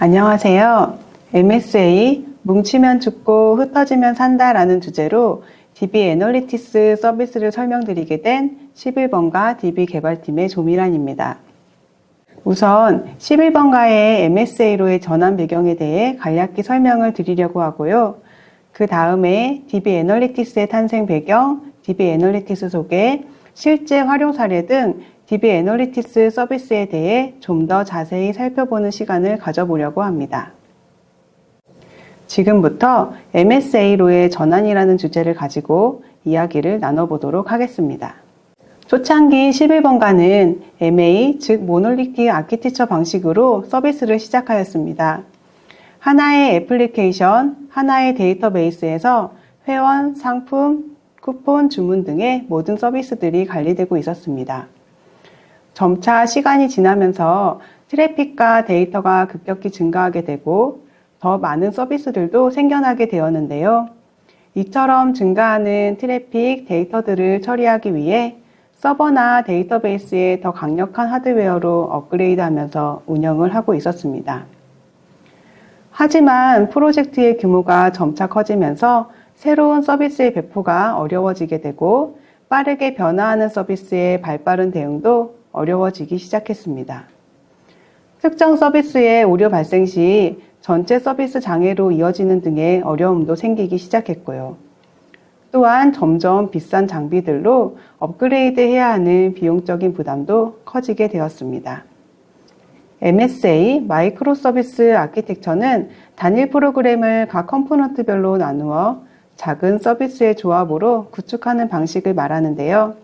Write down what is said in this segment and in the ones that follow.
안녕하세요. MSA 뭉치면 죽고 흩어지면 산다라는 주제로 DB 애널리티스 서비스를 설명드리게 된 11번가 DB 개발팀의 조미란입니다. 우선 11번가의 MSA로의 전환 배경에 대해 간략히 설명을 드리려고 하고요. 그 다음에 DB 애널리티스의 탄생 배경, DB 애널리티스 속의 실제 활용 사례 등 DB 애널리티스 서비스에 대해 좀 더 자세히 살펴보는 시간을 가져보려고 합니다. 지금부터 MSA로의 전환이라는 주제를 가지고 이야기를 나눠보도록 하겠습니다. 초창기 11번가는 MA, 즉 모놀리티 아키티처 방식으로 서비스를 시작하였습니다. 하나의 애플리케이션, 하나의 데이터베이스에서 회원, 상품, 쿠폰, 주문 등의 모든 서비스들이 관리되고 있었습니다. 점차 시간이 지나면서 트래픽과 데이터가 급격히 증가하게 되고 더 많은 서비스들도 생겨나게 되었는데요. 이처럼 증가하는 트래픽 데이터들을 처리하기 위해 서버나 데이터베이스에 더 강력한 하드웨어로 업그레이드 하면서 운영을 하고 있었습니다. 하지만 프로젝트의 규모가 점차 커지면서 새로운 서비스의 배포가 어려워지게 되고 빠르게 변화하는 서비스의 발빠른 대응도 어려워지기 시작했습니다. 특정 서비스의 오류 발생 시 전체 서비스 장애로 이어지는 등의 어려움도 생기기 시작했고요. 또한 점점 비싼 장비들로 업그레이드 해야 하는 비용적인 부담도 커지게 되었습니다. MSA 마이크로 서비스 아키텍처는 단일 프로그램을 각 컴포넌트별로 나누어 작은 서비스의 조합으로 구축하는 방식을 말하는데요.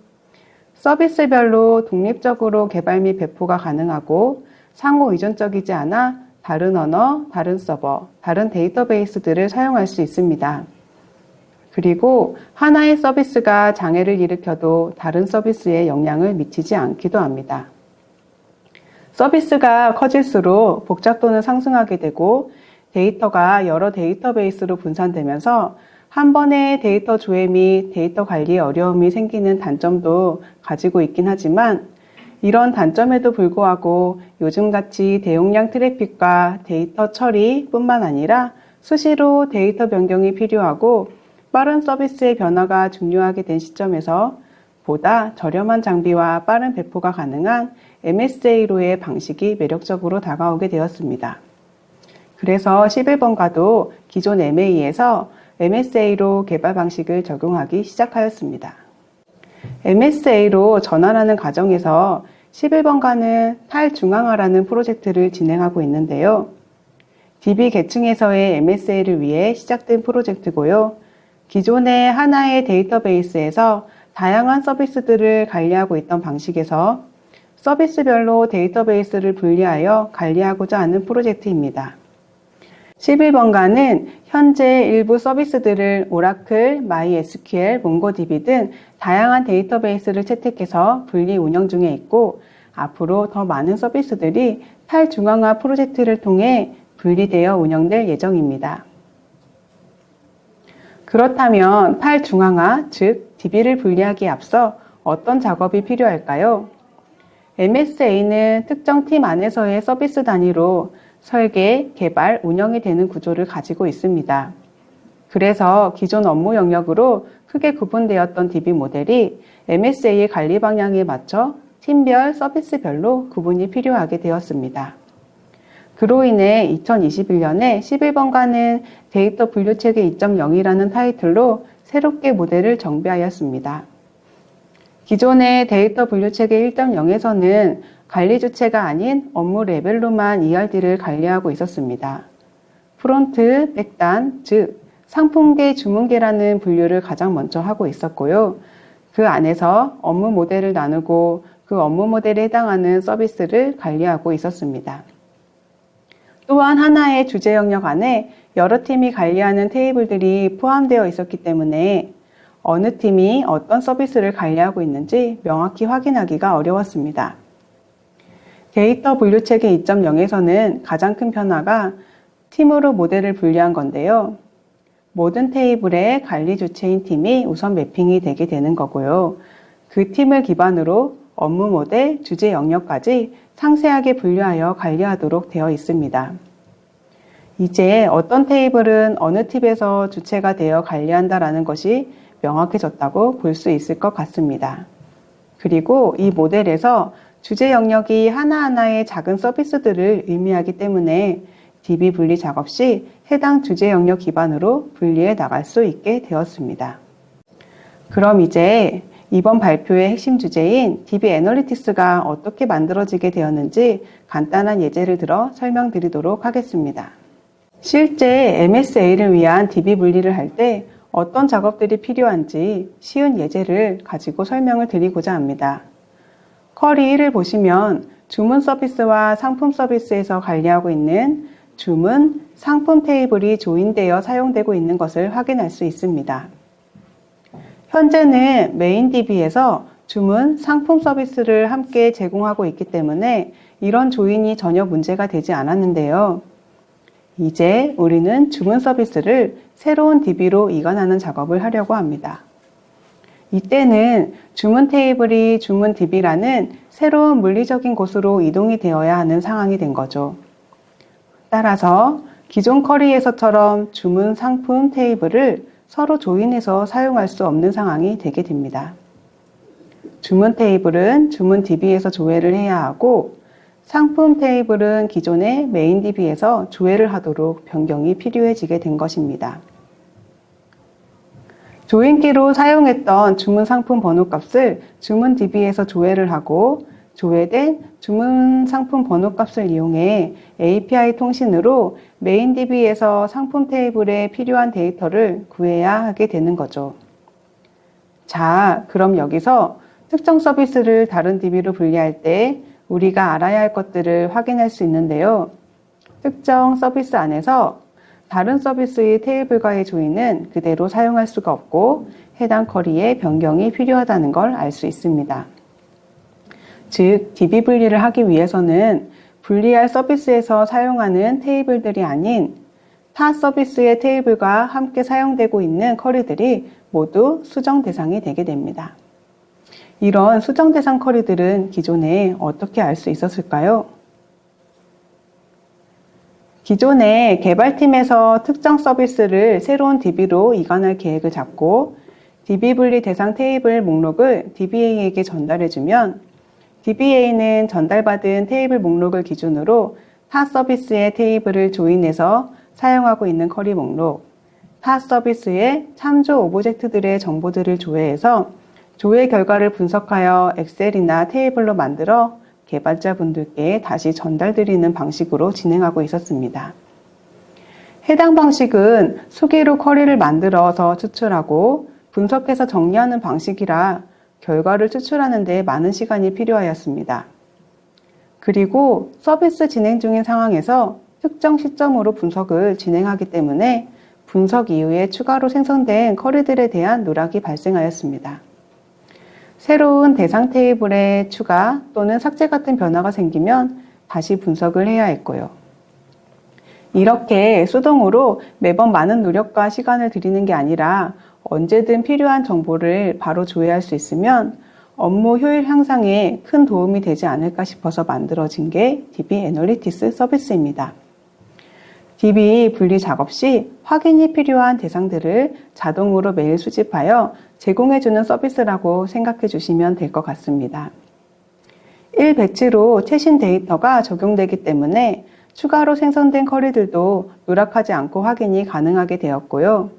서비스별로 독립적으로 개발 및 배포가 가능하고 상호 의존적이지 않아 다른 언어, 다른 서버, 다른 데이터베이스들을 사용할 수 있습니다. 그리고 하나의 서비스가 장애를 일으켜도 다른 서비스에 영향을 미치지 않기도 합니다. 서비스가 커질수록 복잡도는 상승하게 되고 데이터가 여러 데이터베이스로 분산되면서 한 번의 데이터 조회 및 데이터 관리에 어려움이 생기는 단점도 가지고 있긴 하지만 이런 단점에도 불구하고 요즘같이 대용량 트래픽과 데이터 처리 뿐만 아니라 수시로 데이터 변경이 필요하고 빠른 서비스의 변화가 중요하게 된 시점에서 보다 저렴한 장비와 빠른 배포가 가능한 MSA로의 방식이 매력적으로 다가오게 되었습니다. 그래서 11번가도 기존 MA에서 MSA로 개발 방식을 적용하기 시작하였습니다. MSA로 전환하는 과정에서 11번가는 탈중앙화라는 프로젝트를 진행하고 있는데요. DB 계층에서의 MSA를 위해 시작된 프로젝트고요. 기존의 하나의 데이터베이스에서 다양한 서비스들을 관리하고 있던 방식에서 서비스별로 데이터베이스를 분리하여 관리하고자 하는 프로젝트입니다. 11번가는 현재 일부 서비스들을 오라클, MySQL, 몽고DB 등 다양한 데이터베이스를 채택해서 분리 운영 중에 있고 앞으로 더 많은 서비스들이 탈중앙화 프로젝트를 통해 분리되어 운영될 예정입니다. 그렇다면 탈중앙화, 즉 DB를 분리하기에 앞서 어떤 작업이 필요할까요? MSA는 특정 팀 안에서의 서비스 단위로 설계, 개발, 운영이 되는 구조를 가지고 있습니다. 그래서 기존 업무 영역으로 크게 구분되었던 DB 모델이 MSA의 관리 방향에 맞춰 팀별, 서비스별로 구분이 필요하게 되었습니다. 그로 인해 2021년에 11번가는 데이터 분류체계 2.0이라는 타이틀로 새롭게 모델을 정비하였습니다. 기존의 데이터 분류체계 1.0에서는 관리 주체가 아닌 업무 레벨로만 ERD를 관리하고 있었습니다. 프론트, 백단, 즉 상품계, 주문계라는 분류를 가장 먼저 하고 있었고요. 그 안에서 업무 모델을 나누고 그 업무 모델에 해당하는 서비스를 관리하고 있었습니다. 또한 하나의 주제 영역 안에 여러 팀이 관리하는 테이블들이 포함되어 있었기 때문에 어느 팀이 어떤 서비스를 관리하고 있는지 명확히 확인하기가 어려웠습니다. 데이터 분류 체계 2.0에서는 가장 큰 변화가 팀으로 모델을 분리한 건데요. 모든 테이블의 관리 주체인 팀이 우선 매핑이 되게 되는 거고요. 그 팀을 기반으로 업무 모델, 주제 영역까지 상세하게 분류하여 관리하도록 되어 있습니다. 이제 어떤 테이블은 어느 팁에서 주체가 되어 관리한다라는 것이 명확해졌다고 볼 수 있을 것 같습니다. 그리고 이 모델에서 주제 영역이 하나하나의 작은 서비스들을 의미하기 때문에 DB 분리 작업 시 해당 주제 영역 기반으로 분리해 나갈 수 있게 되었습니다. 그럼 이제 이번 발표의 핵심 주제인 DB 애널리틱스가 어떻게 만들어지게 되었는지 간단한 예제를 들어 설명드리도록 하겠습니다. 실제 MSA를 위한 DB 분리를 할 때 어떤 작업들이 필요한지 쉬운 예제를 가지고 설명을 드리고자 합니다. 쿼리 1을 보시면 주문 서비스와 상품 서비스에서 관리하고 있는 주문, 상품 테이블이 조인되어 사용되고 있는 것을 확인할 수 있습니다. 현재는 메인 DB에서 주문, 상품 서비스를 함께 제공하고 있기 때문에 이런 조인이 전혀 문제가 되지 않았는데요. 이제 우리는 주문 서비스를 새로운 DB로 이관하는 작업을 하려고 합니다. 이때는 주문 테이블이 주문 DB라는 새로운 물리적인 곳으로 이동이 되어야 하는 상황이 된 거죠. 따라서 기존 쿼리에서처럼 주문 상품 테이블을 서로 조인해서 사용할 수 없는 상황이 되게 됩니다. 주문 테이블은 주문 DB에서 조회를 해야 하고 상품 테이블은 기존의 메인 DB에서 조회를 하도록 변경이 필요해지게 된 것입니다. 조인키로 사용했던 주문 상품 번호 값을 주문 DB에서 조회를 하고 조회된 주문 상품 번호 값을 이용해 API 통신으로 메인 DB에서 상품 테이블에 필요한 데이터를 구해야 하게 되는 거죠. 자, 그럼 여기서 특정 서비스를 다른 DB로 분리할 때 우리가 알아야 할 것들을 확인할 수 있는데요. 특정 서비스 안에서 다른 서비스의 테이블과의 조인은 그대로 사용할 수가 없고 해당 쿼리에 변경이 필요하다는 걸 알 수 있습니다. 즉, DB 분리를 하기 위해서는 분리할 서비스에서 사용하는 테이블들이 아닌 타 서비스의 테이블과 함께 사용되고 있는 쿼리들이 모두 수정 대상이 되게 됩니다. 이런 수정 대상 쿼리들은 기존에 어떻게 알 수 있었을까요? 기존에 개발팀에서 특정 서비스를 새로운 DB로 이관할 계획을 잡고 DB 분리 대상 테이블 목록을 DBA에게 전달해주면 DBA는 전달받은 테이블 목록을 기준으로 타 서비스의 테이블을 조인해서 사용하고 있는 쿼리 목록, 타 서비스의 참조 오브젝트들의 정보들을 조회해서 조회 결과를 분석하여 엑셀이나 테이블로 만들어 개발자분들께 다시 전달드리는 방식으로 진행하고 있었습니다. 해당 방식은 수기로 쿼리를 만들어서 추출하고 분석해서 정리하는 방식이라 결과를 추출하는 데 많은 시간이 필요하였습니다. 그리고 서비스 진행 중인 상황에서 특정 시점으로 분석을 진행하기 때문에 분석 이후에 추가로 생성된 쿼리들에 대한 누락이 발생하였습니다. 새로운 대상 테이블의 추가 또는 삭제 같은 변화가 생기면 다시 분석을 해야 했고요. 이렇게 수동으로 매번 많은 노력과 시간을 들이는 게 아니라 언제든 필요한 정보를 바로 조회할 수 있으면 업무 효율 향상에 큰 도움이 되지 않을까 싶어서 만들어진 게 DB 애널리티스 서비스입니다. DB 분리 작업 시 확인이 필요한 대상들을 자동으로 매일 수집하여 제공해주는 서비스라고 생각해 주시면 될 것 같습니다. 1 배치로 최신 데이터가 적용되기 때문에 추가로 생성된 쿼리들도 누락하지 않고 확인이 가능하게 되었고요.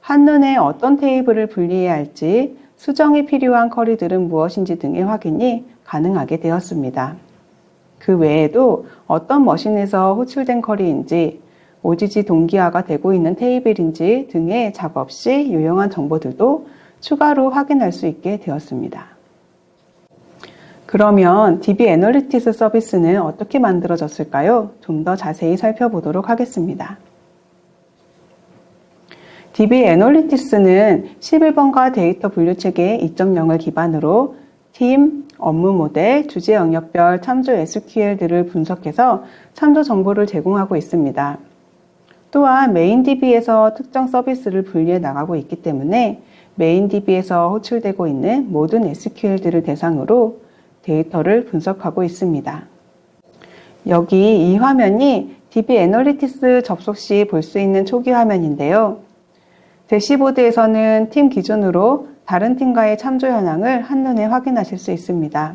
한눈에 어떤 테이블을 분리해야 할지, 수정이 필요한 쿼리들은 무엇인지 등의 확인이 가능하게 되었습니다. 그 외에도 어떤 머신에서 호출된 쿼리인지, OGG 동기화가 되고 있는 테이블인지 등의 작업 시 유용한 정보들도 추가로 확인할 수 있게 되었습니다. 그러면 DB 애널리티스 서비스는 어떻게 만들어졌을까요? 좀 더 자세히 살펴보도록 하겠습니다. DB 애널리티스는 11번가 데이터 분류 체계 2.0을 기반으로 팀, 업무 모델, 주제 영역별 참조 SQL들을 분석해서 참조 정보를 제공하고 있습니다. 또한 메인 DB에서 특정 서비스를 분리해 나가고 있기 때문에 메인 DB에서 호출되고 있는 모든 SQL들을 대상으로 데이터를 분석하고 있습니다. 여기 이 화면이 DB 애널리티스 접속 시 볼 수 있는 초기 화면인데요. 대시보드에서는 팀 기준으로 다른 팀과의 참조 현황을 한눈에 확인하실 수 있습니다.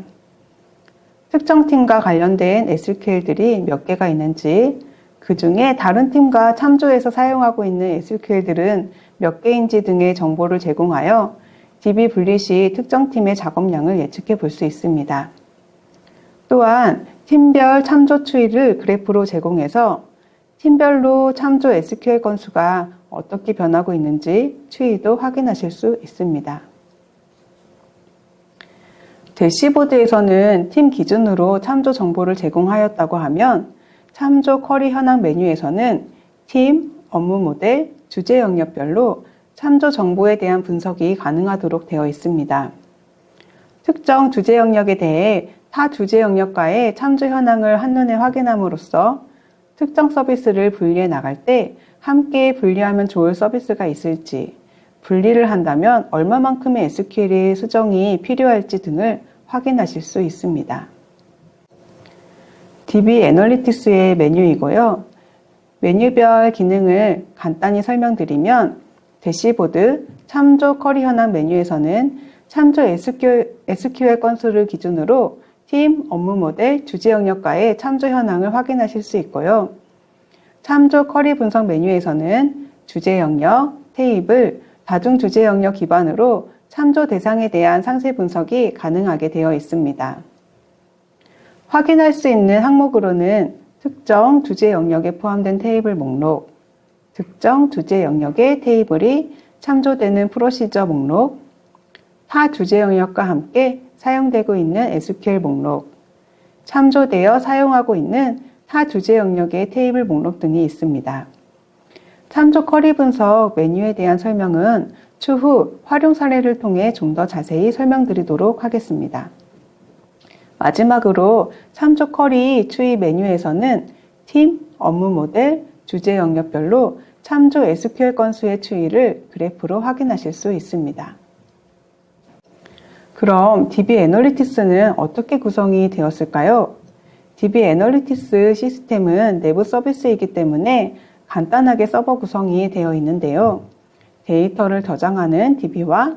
특정 팀과 관련된 SQL들이 몇 개가 있는지, 그 중에 다른 팀과 참조해서 사용하고 있는 SQL들은 몇 개인지 등의 정보를 제공하여 DB 분리 시 특정 팀의 작업량을 예측해 볼 수 있습니다. 또한 팀별 참조 추이를 그래프로 제공해서 팀별로 참조 SQL 건수가 어떻게 변하고 있는지 추이도 확인하실 수 있습니다. 대시보드에서는 팀 기준으로 참조 정보를 제공하였다고 하면 참조 쿼리 현황 메뉴에서는 팀, 업무 모델, 주제 영역별로 참조 정보에 대한 분석이 가능하도록 되어 있습니다. 특정 주제 영역에 대해 타 주제 영역과의 참조 현황을 한눈에 확인함으로써 특정 서비스를 분리해 나갈 때 함께 분리하면 좋을 서비스가 있을지, 분리를 한다면 얼마만큼의 SQL 수정이 필요할지 등을 확인하실 수 있습니다. DB 애널리틱스의 메뉴이고요. 메뉴별 기능을 간단히 설명드리면 대시보드 참조 쿼리 현황 메뉴에서는 참조 SQL, SQL 건수를 기준으로 팀, 업무 모델, 주제 영역과의 참조 현황을 확인하실 수 있고요. 참조 쿼리 분석 메뉴에서는 주제 영역, 테이블, 다중 주제 영역 기반으로 참조 대상에 대한 상세 분석이 가능하게 되어 있습니다. 확인할 수 있는 항목으로는 특정 주제 영역에 포함된 테이블 목록, 특정 주제 영역의 테이블이 참조되는 프로시저 목록, 타 주제 영역과 함께 사용되고 있는 SQL 목록, 참조되어 사용하고 있는 타 주제 영역의 테이블 목록 등이 있습니다. 참조 쿼리 분석 메뉴에 대한 설명은 추후 활용 사례를 통해 좀 더 자세히 설명드리도록 하겠습니다. 마지막으로 참조 쿼리 추이 메뉴에서는 팀, 업무 모델, 주제 영역별로 참조 SQL 건수의 추이를 그래프로 확인하실 수 있습니다. 그럼 DB 애널리티스는 어떻게 구성이 되었을까요? DB 애널리티스 시스템은 내부 서비스이기 때문에 간단하게 서버 구성이 되어 있는데요. 데이터를 저장하는 DB와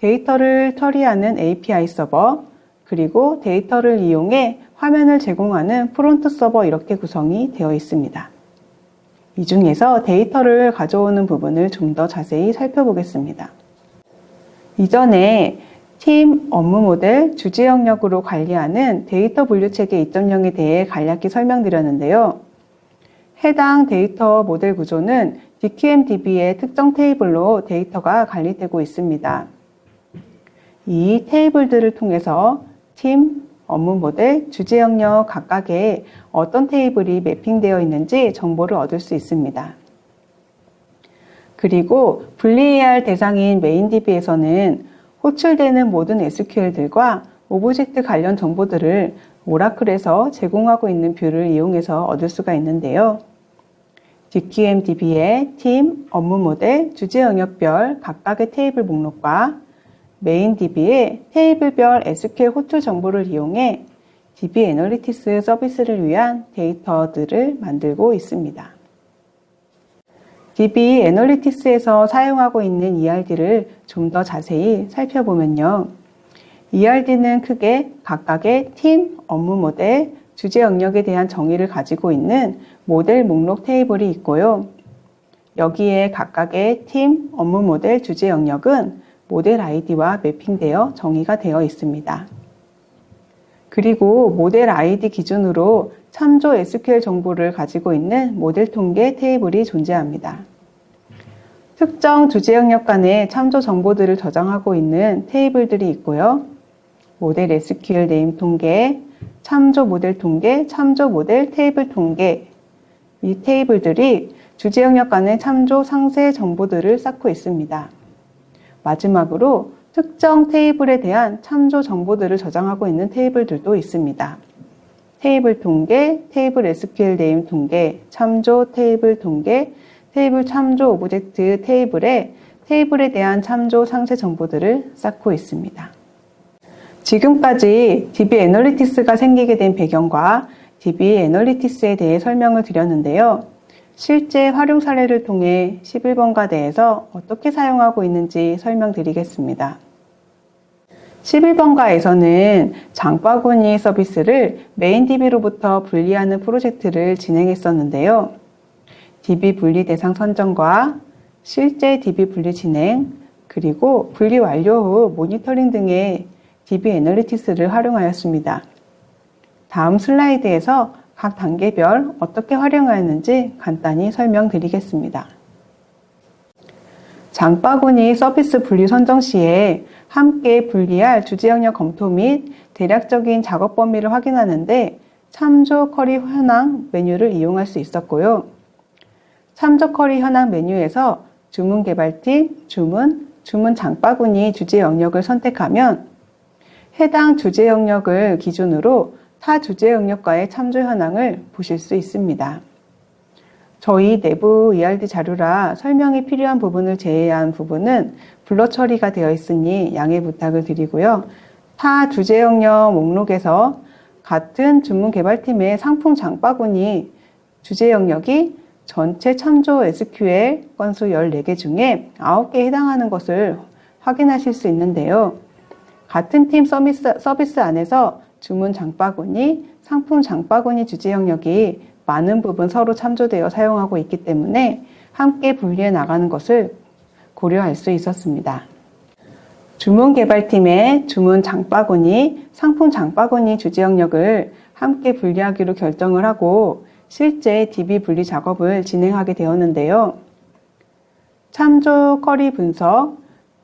데이터를 처리하는 API 서버, 그리고 데이터를 이용해 화면을 제공하는 프론트 서버 이렇게 구성이 되어 있습니다. 이 중에서 데이터를 가져오는 부분을 좀 더 자세히 살펴보겠습니다. 이전에 팀 업무 모델 주제 영역으로 관리하는 데이터 분류 체계 2.0에 대해 간략히 설명드렸는데요. 해당 데이터 모델 구조는 DQMDB의 특정 테이블로 데이터가 관리되고 있습니다. 이 테이블들을 통해서 팀, 업무 모델, 주제 영역 각각에 어떤 테이블이 매핑되어 있는지 정보를 얻을 수 있습니다. 그리고 분리해야 할 대상인 메인DB에서는 호출되는 모든 SQL들과 오브젝트 관련 정보들을 오라클에서 제공하고 있는 뷰를 이용해서 얻을 수가 있는데요. DQMDB의 팀, 업무 모델, 주제 영역별 각각의 테이블 목록과 메인DB의 테이블별 SQL 호출 정보를 이용해 DB 애널리티스 서비스를 위한 데이터들을 만들고 있습니다. DB 애널리티스에서 사용하고 있는 ERD를 좀 더 자세히 살펴보면요. ERD는 크게 각각의 팀, 업무 모델, 주제 영역에 대한 정의를 가지고 있는 모델 목록 테이블이 있고요. 여기에 각각의 팀, 업무 모델, 주제 영역은 모델 아이디와 매핑되어 정의가 되어 있습니다. 그리고 모델 아이디 기준으로 참조 SQL 정보를 가지고 있는 모델 통계 테이블이 존재합니다. 특정 주제 영역 간의 참조 정보들을 저장하고 있는 테이블들이 있고요. 모델 SQL 네임 통계, 참조 모델 통계, 참조 모델 테이블 통계. 이 테이블들이 주제 영역 간의 참조 상세 정보들을 쌓고 있습니다. 마지막으로 특정 테이블에 대한 참조 정보들을 저장하고 있는 테이블들도 있습니다. 테이블 통계, 테이블 SQL 네임 통계, 참조 테이블 통계, 테이블 참조 오브젝트 테이블에 테이블에 대한 참조 상세 정보들을 쌓고 있습니다. 지금까지 DB 애널리티스가 생기게 된 배경과 DB 애널리티스에 대해 설명을 드렸는데요. 실제 활용 사례를 통해 11번가 대해서 어떻게 사용하고 있는지 설명드리겠습니다. 11번가에서는 장바구니 서비스를 메인 DB로부터 분리하는 프로젝트를 진행했었는데요. DB 분리 대상 선정과 실제 DB 분리 진행, 그리고 분리 완료 후 모니터링 등의 DB 애널리티스를 활용하였습니다. 다음 슬라이드에서 각 단계별 어떻게 활용하였는지 간단히 설명드리겠습니다. 장바구니 서비스 분리 선정 시에 함께 분리할 주제 영역 검토 및 대략적인 작업 범위를 확인하는데 참조 커리 현황 메뉴를 이용할 수 있었고요. 참조 커리 현황 메뉴에서 주문 개발팀, 주문, 주문 장바구니 주제 영역을 선택하면 해당 주제 영역을 기준으로 타 주제 영역과의 참조 현황을 보실 수 있습니다. 저희 내부 ERD 자료라 설명이 필요한 부분을 제외한 부분은 블러 처리가 되어 있으니 양해 부탁을 드리고요. 타 주제 영역 목록에서 같은 주문 개발팀의 상품 장바구니 주제 영역이 전체 참조 SQL 건수 14개 중에 9개에 해당하는 것을 확인하실 수 있는데요. 같은 팀 서비스, 서비스 안에서 주문 장바구니, 상품 장바구니 주제 영역이 많은 부분 서로 참조되어 사용하고 있기 때문에 함께 분리해 나가는 것을 고려할 수 있었습니다. 주문 개발팀의 주문 장바구니, 상품 장바구니 주제 영역을 함께 분리하기로 결정을 하고 실제 DB 분리 작업을 진행하게 되었는데요. 참조 커리 분석,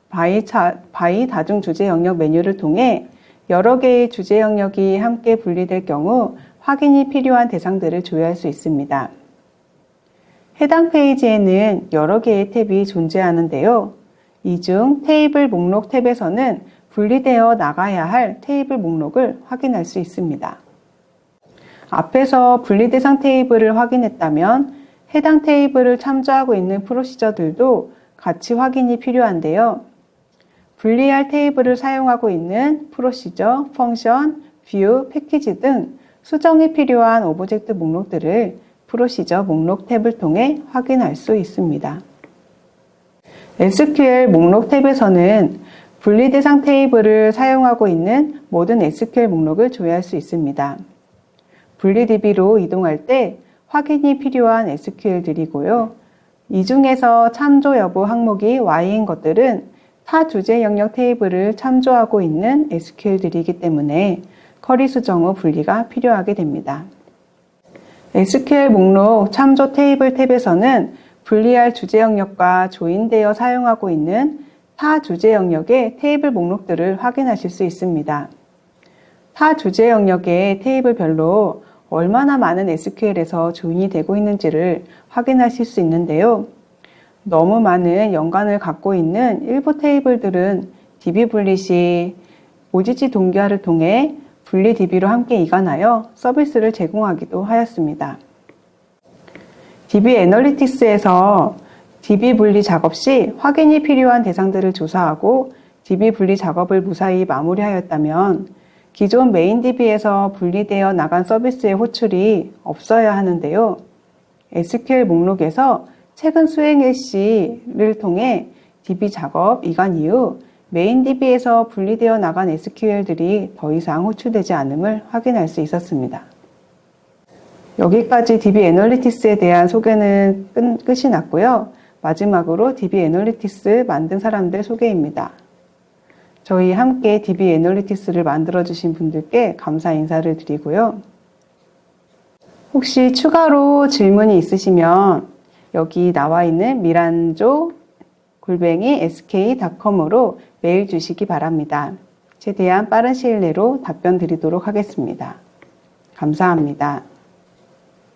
바이, 차, 바이 다중 주제 영역 메뉴를 통해 여러 개의 주제 영역이 함께 분리될 경우 확인이 필요한 대상들을 조회할 수 있습니다. 해당 페이지에는 여러 개의 탭이 존재하는데요. 이 중 테이블 목록 탭에서는 분리되어 나가야 할 테이블 목록을 확인할 수 있습니다. 앞에서 분리 대상 테이블을 확인했다면 해당 테이블을 참조하고 있는 프로시저들도 같이 확인이 필요한데요. 분리할 테이블을 사용하고 있는 프로시저, 펑션, 뷰, 패키지 등 수정이 필요한 오브젝트 목록들을 프로시저 목록 탭을 통해 확인할 수 있습니다. SQL 목록 탭에서는 분리 대상 테이블을 사용하고 있는 모든 SQL 목록을 조회할 수 있습니다. 분리DB로 이동할 때 확인이 필요한 SQL들이고요. 이 중에서 참조 여부 항목이 Y인 것들은 타 주제 영역 테이블을 참조하고 있는 SQL들이기 때문에 커리 수정 후 분리가 필요하게 됩니다. SQL 목록 참조 테이블 탭에서는 분리할 주제 영역과 조인되어 사용하고 있는 타 주제 영역의 테이블 목록들을 확인하실 수 있습니다. 타 주제 영역의 테이블별로 얼마나 많은 SQL에서 조인이 되고 있는지를 확인하실 수 있는데요. 너무 많은 연관을 갖고 있는 일부 테이블들은 DB 분리 시 OGG 동기화를 통해 분리 DB로 함께 이관하여 서비스를 제공하기도 하였습니다. DB 애널리틱스에서 DB 분리 작업 시 확인이 필요한 대상들을 조사하고 DB 분리 작업을 무사히 마무리하였다면 기존 메인 DB에서 분리되어 나간 서비스의 호출이 없어야 하는데요. SQL 목록에서 최근 수행 일시를 통해 DB 작업 이관 이후 메인 DB에서 분리되어 나간 SQL들이 더 이상 호출되지 않음을 확인할 수 있었습니다. 여기까지 DB 애널리티스에 대한 소개는 끝, 끝이 났고요. 마지막으로 DB 애널리티스 만든 사람들 소개입니다. 저희 함께 DB 애널리티스를 만들어주신 분들께 감사 인사를 드리고요. 혹시 추가로 질문이 있으시면 여기 나와 있는 미란조 골뱅이 sk.com으로 메일 주시기 바랍니다. 최대한 빠른 시일 내로 답변 드리도록 하겠습니다. 감사합니다.